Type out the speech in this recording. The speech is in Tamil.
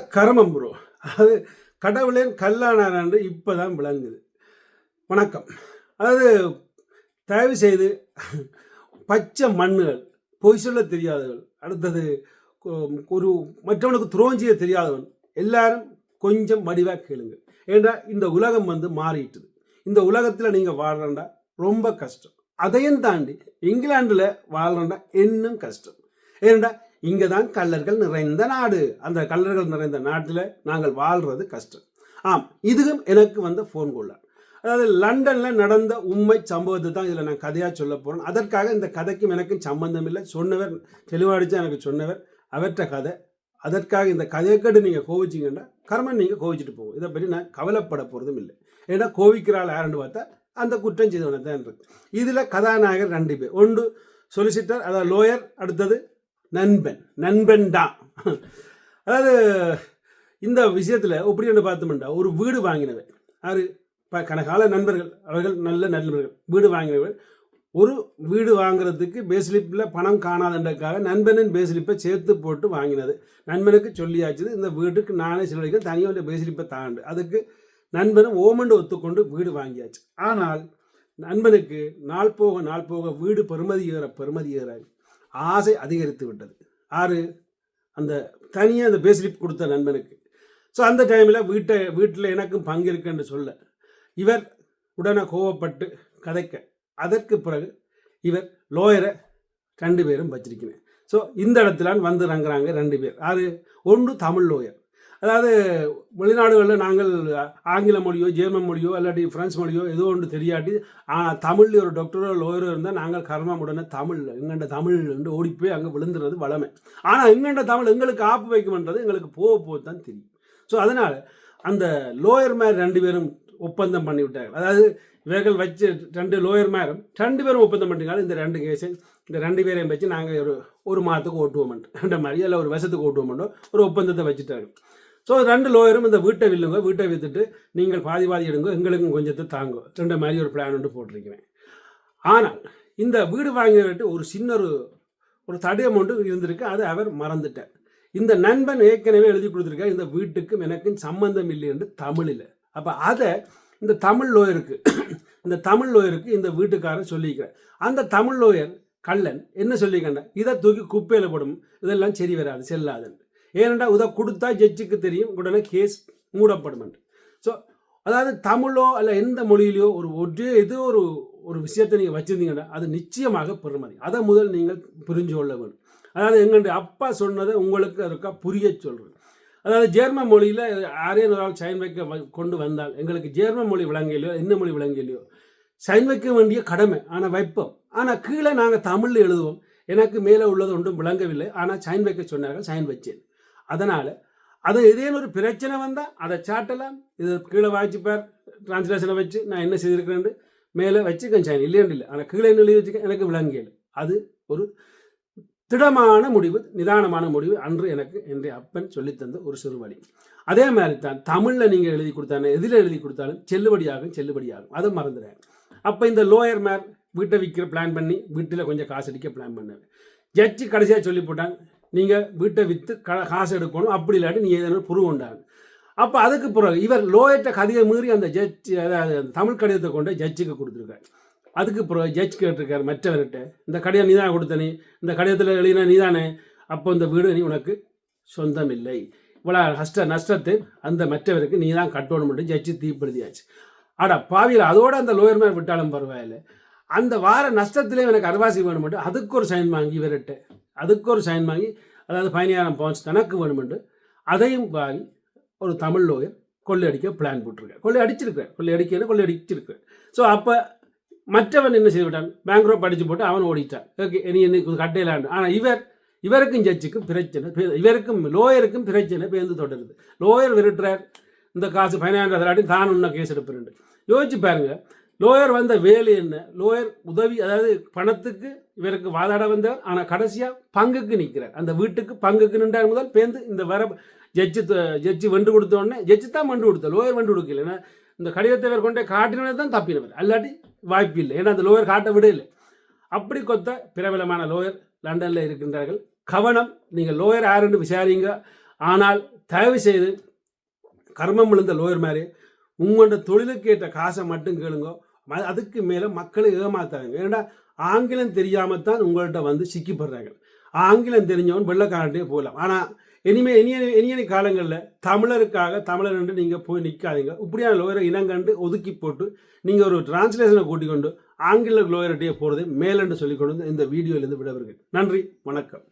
கர்மம் ப்ரோ அது கடவுளேன் கல்லானான்னு இப்போ தான் விளங்குது. வணக்கம். அதாவது தயவு செய்து பச்சை மண்ணுகள் பொய் சொல்ல தெரியாதவர்கள் அடுத்தது கொ- ஒரு மற்றவனுக்கு துரோஞ்சிய தெரியாதவன் எல்லாரும் கொஞ்சம் வடிவாக கேளுங்க ஏண்டா? இந்த உலகம் வந்து மாறிட்டுது. இந்த உலகத்தில் நீங்கள் வாழ்றண்டா ரொம்ப கஷ்டம். அதையும் தாண்டி இங்கிலாண்டில் வாழ்றண்டா இன்னும் கஷ்டம். ஏண்டா இங்கே தான் கள்ளர்கள் நிறைந்த நாடு. அந்த கல்லர்கள் நிறைந்த நாட்டில் நாங்கள் வாழ்றது கஷ்டம். ஆம் இதுவும் எனக்கு வந்த ஃபோன் கால் அதாவது லண்டனில் நடந்த உண்மை சம்பவத்தை தான் இதில் நான் கதையாக சொல்ல போகிறேன் அதற்காக இந்த கதைக்கும் எனக்கும் சம்பந்தம் இல்லை. சொன்னவர் தெளிவாடிச்சா எனக்கு சொன்னவர் அவற்ற கதை. அதற்காக இந்த கதையை கேட்டு நீங்கள் கோவிச்சிங்கன்னா கர்மன் நீங்கள் கோவிச்சிட்டு போகும். இதை பற்றி நான் கவலைப்பட போகிறதும் இல்லை. ஏன்னா கோவிக்கிறாள் யாருன்னு பார்த்தா அந்த குற்றம் செய்தவனை தான் இருக்கு. இதில் கதாநாயகர் ரெண்டு பேர். ஒன்று சொலிசிட்டர் அதாவது லோயர் அடுத்தது நண்பன் நண்பன் தான். அதாவது இந்த விஷயத்தில் எப்படி ஒன்று பார்த்தோம்னா ஒரு வீடு வாங்கினவர் அவர் இப்போ கணக்கால நண்பர்கள் அவர்கள் நல்ல நண்பர்கள். வீடு வாங்கினவர் ஒரு வீடு வாங்குறதுக்கு பேஸ்லிப்பில் பணம் காணாதன்றக்காக நண்பனின் பேஸ்லிப்பை சேர்த்து போட்டு வாங்கினது. நண்பனுக்கு சொல்லியாச்சுது இந்த வீட்டுக்கு நானே செலவழிக்கிறேன் தனியாக பேஸ்லிப்பை தாண்டு. அதுக்கு நண்பனும் ஓமண்டு ஒத்துக்கொண்டு வீடு வாங்கியாச்சு. ஆனால் நண்பனுக்கு நாள் போக நாள் போக வீடு பெருமதி ஏற பெருமதி ஏறாது. ஆசை அதிகரித்து விட்டது. ஆறு அந்த தனியாக அந்த பேஸ்லிப் கொடுத்த நண்பனுக்கு. ஸோ அந்த டைமில் வீட்டை வீட்டில் எனக்கும் பங்கு இருக்குன்னு சொல்ல இவர் உடனே கோவப்பட்டு கதைக்க. அதற்கு பிறகு இவர் லோயரை ரெண்டு பேரும் வச்சிருக்கிறேன். ஸோ இந்த இடத்துல வந்து இறங்குறாங்க ரெண்டு பேர். அது ஒன்று தமிழ் லோயர் அதாவது வெளிநாடுகளில் நாங்கள் ஆங்கில மொழியோ ஜெர்மன் மொழியோ இல்லாட்டி ஃப்ரெஞ்ச் மொழியோ ஏதோ ஒன்று தெரியாட்டி ஆனால் தமிழ் ஒரு டாக்டரோ லோயரோ இருந்தால் நாங்கள் கர்மம் உடனே தமிழ் எங்கண்ட தமிழ் என்று ஓடி போய் அங்கே விழுந்துறது வளமை. ஆனால் எங்கண்ட தமிழ் எங்களுக்கு ஆப்பு வைக்கும்ன்றது எங்களுக்கு போக போக தான் தெரியும். ஸோ அதனால் அந்த லோயர் மேர் ரெண்டு பேரும் ஒப்பந்தம் பண்ணிவிட்டார்கள் அதாவது இவர்கள் வச்சு ரெண்டு லோயர் மேரும் ரெண்டு பேரும் ஒப்பந்தம் பண்ணிட்டாங்க. இந்த ரெண்டு கேஸை இந்த ரெண்டு பேரையும் வச்சு நாங்கள் ஒரு ஒரு மாதத்துக்கு ஓட்டுவோம்ன்ற மாதிரி இல்லை ஒரு வருஷத்துக்கு ஓட்டுவோம் ஒரு ஒப்பந்தத்தை வச்சுட்டாரு ஸோ ரெண்டு லோயரும் இந்த வீட்டை வில்லுங்க வீட்டை விற்றுட்டு நீங்கள் பாதி பாதி எடுங்க எங்களுக்கும் கொஞ்சத்தை தாங்க. ரெண்டு மாதிரி ஒரு பிளான் ஒன்று போட்டிருக்கிறேன். ஆனால் இந்த வீடு வாங்கிட்டு ஒரு சின்ன ஒரு ஒரு தடை ஒன்று இருந்திருக்கு அதை அவர் மறந்துட்டார். இந்த நண்பன் ஏற்கனவே எழுதி கொடுத்துருக்கார் இந்த வீட்டுக்கும் எனக்கும் சம்பந்தம் இல்லை என்று தமிழில். அப்போ அதை இந்த தமிழ் லோயருக்கு இந்த தமிழ் லோயருக்கு இந்த வீட்டுக்காரர் சொல்லியிருக்கிறார் அந்த தமிழ் லோயர் கள்ளன் என்ன சொல்லிக்கண்ட இதை தூக்கி குப்பையில் போடும் இதெல்லாம் சரி வராது செல்லாதுன்னு. ஏனென்றால் இதை கொடுத்தா ஜட்ஜுக்கு தெரியும் உடனே கேஸ் மூடப்படும் ஸோ அதாவது தமிழோ அல்ல எந்த மொழியிலையோ ஒரு ஒரே ஏதோ ஒரு ஒரு விஷயத்தை நீங்கள் வச்சுருந்தீங்கன்னா அது நிச்சயமாக பெருமதி. அதை முதல் நீங்கள் புரிஞ்சு கொள்ள வேண்டும். அதாவது எங்களுடைய அப்பா சொன்னதை உங்களுக்கு இருக்கா புரிய சொல்கிறேன் அதாவது ஜேர்ம மொழியில் யாரையும் ஒரு ஆள் சைன் வைக்க வ- கொண்டு வந்தால் எங்களுக்கு ஜேர்ம மொழி விளங்கலையோ என்ன மொழி விளங்கலையோ சைன் வைக்க வேண்டிய கடமை ஆனால் வைப்போம். ஆனால் கீழே நாங்கள் தமிழில் எழுதுவோம். எனக்கு மேலே உள்ளது ஒன்றும் விளங்கவில்லை. ஆனால் சைன் வைக்க சொன்னார்கள் சைன் வச்சேன். அதனால் அது ஏதேனும் ஒரு பிரச்சனை வந்தால் அதை சாட்டலாம். இது கீழே வாய்ச்சிப்பார் டிரான்ஸ்லேஷனை வச்சு நான் என்ன செய்திருக்கிறேன்னு மேலே வச்சுக்கேன் சைன் இல்லைன்னு இல்லை. ஆனால் கீழே என்ன எழுதி வச்சுக்க எனக்கு விளங்கியல் அது ஒரு திடமான முடிவு நிதானமான முடிவு. அன்று எனக்கு என்னுடைய அப்பன் சொல்லித்தந்த ஒரு சிறு வழி. அதே மாதிரி தான் தமிழில் நீங்கள் எழுதி கொடுத்தானே எதில் எழுதி கொடுத்தாலும் செல்லுபடியாகும் செல்லுபடியாகும். அதை மறந்துடுறேன் அப்போ இந்த லோயர் மேர் வீட்டை விற்கிற பிளான் பண்ணி வீட்டில் கொஞ்சம் காசு அடிக்க பிளான் பண்ணேன் ஜட்ஜி கடைசியாக சொல்லி போட்டாங்க நீங்கள் வீட்டை விற்று க காசு எடுக்கணும். அப்படி இல்லாட்டி நீ ஏதேனும் புருவ உண்டாங்க அப்போ அதுக்கு பிறகு இவர் லோயர்ட்ட கதையை மீறி அந்த ஜட்ஜ் அதாவது அந்த தமிழ் கடிதத்தை கொண்டு ஜட்ஜுக்கு கொடுத்துருக்காரு. அதுக்கு பிறகு ஜட்ஜ் கேட்டிருக்காரு மற்றவர்கிட்ட இந்த கடிதம் நீ தான் கொடுத்த நீ? இந்த கடிதத்தில் எழுதினா நீ தானே? அப்போ இந்த வீடு நீ உனக்கு சொந்தம் இல்லை இவ்வளோ கஷ்ட நஷ்டத்தை அந்த மற்றவருக்கு நீ தான் கட்டணும்னு ஜட்ஜு தீப்படுத்தியாச்சு ஆடா பாவியில் அதோட அந்த லோயர் மேல் விட்டாலும் பரவாயில்ல. அந்த வார நஷ்டத்திலே எனக்கு அறுவாசி வேணுமெண்டு அதுக்கு ஒரு சைன் வாங்கி இவர்கிட்ட அதுக்கு ஒரு சைன் வாங்கி அதாவது பதினாயிரம் பவுன்ஸ் தனக்கு வேணுமெண்டு அதையும் வாங்கி ஒரு தமிழ் லோயர் கொள்ளையடிக்க பிளான் போட்டிருக்கார். கொள்ளை அடிச்சிருக்கேன் கொள்ளை அடிக்கல கொள்ளை அடிச்சிருக்கார் ஸோ அப்போ மற்றவன் என்ன செய்து விட்டான் பேங்க்ரோ படிச்சு போட்டு அவன் ஓடிட்டான். ஓகே நீ என்ன கட்டையிலாண்டு. ஆனால் இவர் இவருக்கும் ஜட்ஜுக்கும் பிரச்சனை இவருக்கும் லோயருக்கும் பிரச்சனை பேருந்து தொடருது. லோயர் விருட்டுறார் இந்த காசு பதினாயிரம் தராட்டி தான் இன்னும் கேஸ் எடுப்பிருந்து யோசிச்சு பாருங்கள் லோயர் வந்த வேலை என்ன? லோயர் உதவி அதாவது பணத்துக்கு இவருக்கு வாதாட வந்தார் ஆனால் கடைசியாக பங்குக்கு நிற்கிறார் அந்த வீட்டுக்கு பங்குக்கு நின்றார் முதல் பேருந்து இந்த வர ஜட்ஜு ஜட்ஜி வண்டு கொடுத்த உடனே ஜட்ஜி தான் வண்டு கொடுத்த லோயர் வண்டு கொடுக்கல. ஏன்னா இந்த கடிதத்தை இவர் கொண்டே காட்டினவர் தான் தப்பினவர். அல்லாட்டி வாய்ப்பு இல்லை. ஏன்னா அந்த லோயர் காட்ட விட இல்லை அப்படி கொத்த பிரபலமான லோயர் லண்டனில் இருக்கின்றார்கள். கவனம் நீங்கள் லோயர் யாருன்னு விசாரிங்க. ஆனால் தயவு செய்து கர்மம் விழுந்த லோயர் மாதிரி உங்களோட தொழிலுக்கு ஏற்ற காசை மட்டும் கேளுங்க. அதுக்கு மேலே மக்களை ஏமாத்தாங்க ஏன்னா ஆங்கிலம் தெரியாமல் தான் உங்கள்கிட்ட வந்து சிக்கிப்படுறாங்க. ஆங்கிலம் தெரிஞ்சவன் வெள்ளக்காரன்ட்டே போகலாம். ஆனால் இனிமேல் இனிய இனியனி காலங்களில் தமிழருக்காக தமிழர் என்று நீங்கள் போய் நிற்காதீங்க இப்படியான லோயரை இனங்கண்டு ஒதுக்கி போட்டு நீங்கள் ஒரு டிரான்ஸ்லேஷனை கூட்டிக் கொண்டு ஆங்கில லோயர்கிட்டே போகிறது மேலென்று சொல்லிக் கொண்டு இந்த வீடியோலேருந்து விடவர்கள் நன்றி வணக்கம்.